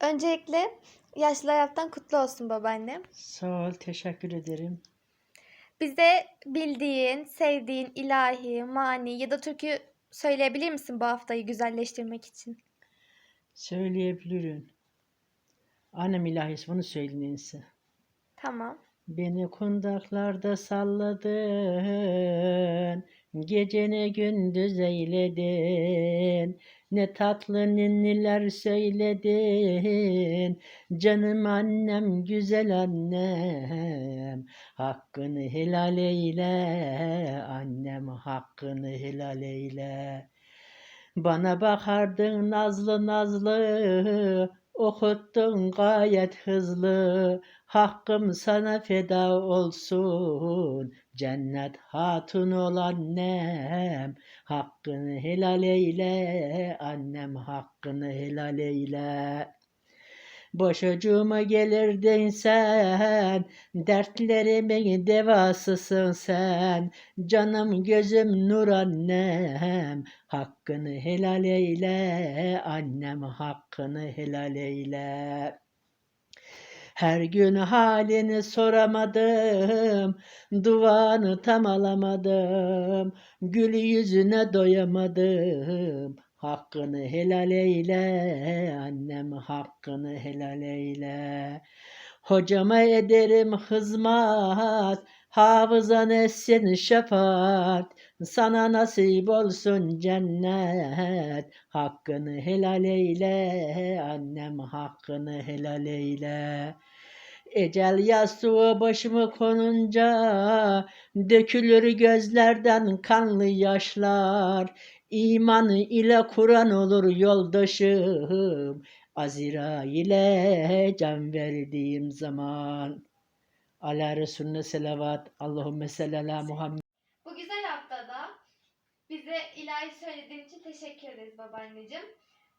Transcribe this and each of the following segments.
Öncelikle yaşlı hayattan kutlu olsun babaannem. Sağ ol, teşekkür ederim. Bize bildiğin, sevdiğin ilahi, mani ya da türkü söyleyebilir misin bu haftayı güzelleştirmek için? Söyleyebilirim. Annem ilahisi bunu söyleyin size. Tamam. Beni kundaklarda salladın, gecene gündüz eyledin. Ne tatlı ninniler söyledin, canım annem, güzel annem. Hakkını helal eyle, annem hakkını helal eyle. Bana bakardın nazlı nazlı, okuttun gayet hızlı. Hakkım sana feda olsun, cennet hatun ol annem. Hakkını helal eyle, annem hakkını helal eyle. Başucuma gelirdin sen, dertlerimin devasısın sen. Canım gözüm nur annem, hakkını helal eyle, annem hakkını helal eyle. Her gün halini soramadım, duanı tam alamadım, gül yüzüne doyamadım. Hakkını helal eyle, annem hakkını helal eyle. Hocama ederim hizmet, hafızan etsin şefaat. Sana nasip olsun cennet, hakkını helal eyle, annem hakkını helal eyle. Ecel yastığı başımı konunca, dökülür gözlerden kanlı yaşlar. İman ile Kur'an olur yoldaşım, Azirail'e can verdiğim zaman. Ala Resulüne selavat, Allahümme salli ala Muhammed. Bu güzel haftada bize ilahi söylediğin için teşekkür ederiz babaanneciğim.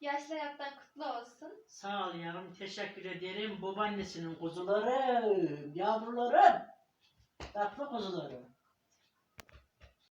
Yaşlı hayattan kutlu olsun. Sağ ol yavrum, teşekkür ederim. Babaannesinin kuzuları, yavrularım. Tatlı kuzuları.